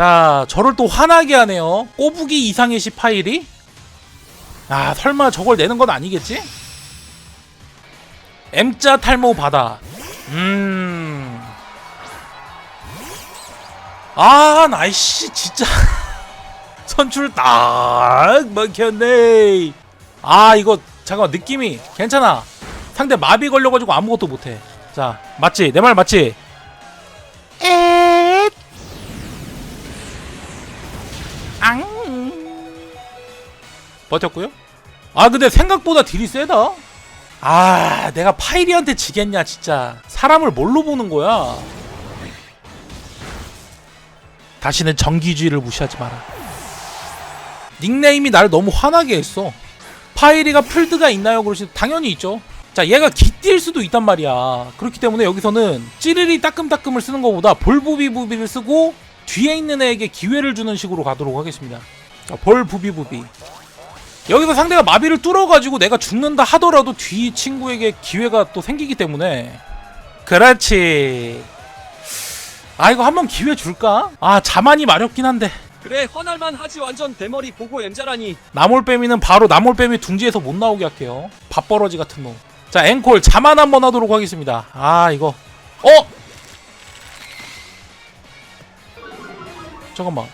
자, 저를 또 화나게 하네요. 꼬부기 이상의 시 파일이? 아, 설마 저걸 내는 건 아니겠지? M자 탈모 바다. 음. 아, 나이씨, 진짜. 선출 딱 막혔네. 아, 이거, 잠깐만, 느낌이 괜찮아. 상대 마비 걸려가지고 아무것도 못해. 자, 맞지? 내 말 맞지? 버텼고요. 아 근데 생각보다 딜이 세다. 아 내가 파이리한테 지겠냐 진짜. 사람을 뭘로 보는 거야. 다시는 정기주의를 무시하지 마라. 닉네임이 나를 너무 화나게 했어. 파이리가 풀드가 있나요? 그러시 당연히 있죠. 자 얘가 기뛸 수도 있단 말이야. 그렇기 때문에 여기서는 찌르리 따끔따끔을 쓰는 것보다 볼부비부비를 쓰고 뒤에 있는 애에게 기회를 주는 식으로 가도록 하겠습니다. 자, 볼 부비부비. 여기서 상대가 마비를 뚫어가지고 내가 죽는다 하더라도 뒤 친구에게 기회가 또 생기기 때문에 그렇지. 아 이거 한번 기회 줄까? 아 자만이 마렵긴 한데 그래 화날만 하지 완전 대머리 보고 엠자라니 나몰빼미는 바로 나몰빼미 둥지에서 못 나오게 할게요. 밥버러지 같은 놈. 자 앵콜 자만 한번 하도록 하겠습니다. 아 이거 어 잠깐만.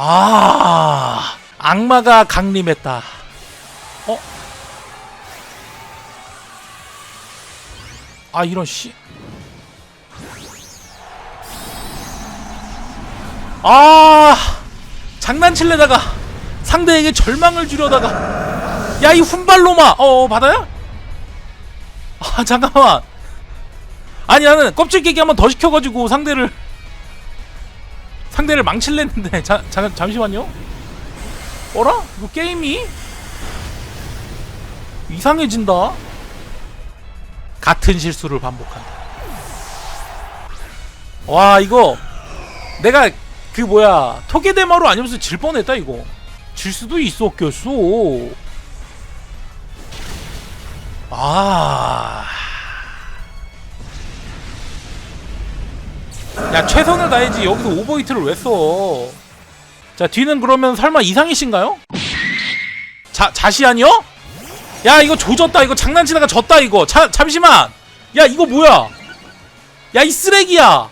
아 악마가 강림했다. 어? 아 이런 씨. 아 장난칠래다가 상대에게 절망을 주려다가 야 이 훈발로마 어, 어 받아요? 아 잠깐만 아니 나는 껍질 깨기 한번 더 시켜가지고 상대를 상대를 망칠랬는데. 자, 자, 잠시만요. 어라? 이거 게임이? 이상해진다. 같은 실수를 반복한다. 와 이거 내가 그 뭐야 토게데마로 아니면서 질 뻔했다 이거. 질 수도 있었겠어 아. 야, 최선을 다해야지. 여기서 오버히트를 왜 써? 자, 뒤는 그러면 설마 이상희신가요? 자, 자시안이요? 야, 이거 조졌다. 이거 장난치다가 졌다, 이거. 자, 잠시만. 야, 이거 뭐야? 야, 이 쓰레기야.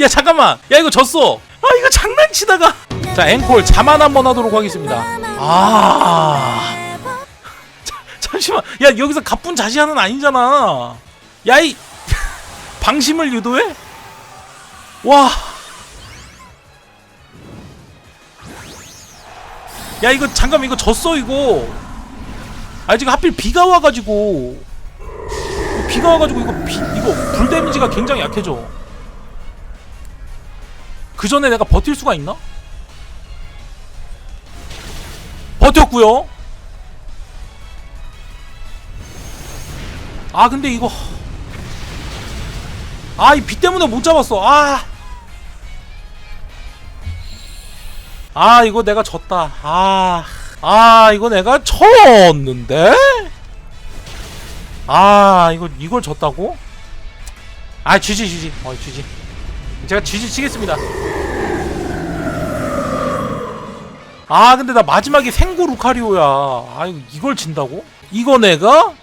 야, 잠깐만. 야, 이거 졌어. 아, 이거 장난치다가. 자, 앵콜 자만 한번 하도록 하겠습니다. 아. 잠시만 야 여기서 가쁜 자시하는 아니잖아 야이 방심을 유도해? 와. 야 이거 잠깐 이거 졌어 이거. 아 지금 하필 비가 와가지고 비가 와가지고 이거 비 이거 불 데미지가 굉장히 약해져. 그 전에 내가 버틸 수가 있나? 버텼고요. 아 근데 이거 아 이 비 때문에 못 잡았어 아 아 이거 내가 졌다. 아, 아 이거 내가 졌는데? 아 이거 이걸 졌다고? 아 쥐지 쥐지. 어 쥐지. 제가 쥐지 치겠습니다. 아 근데 나 마지막에 생고 루카리오야. 아 이걸 진다고? 이거 내가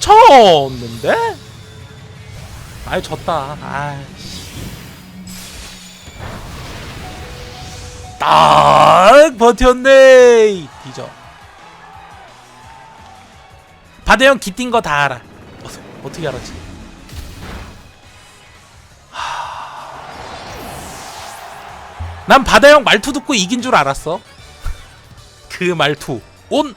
쳤는데? 아이 졌다. 아이씨. 딱 버텼네. 뒤져. 바대형 기뛴 거 다 알아. 어, 어떻게 알았지? 하... 난 바다형 말투 듣고 이긴 줄 알았어. 그 말투. 온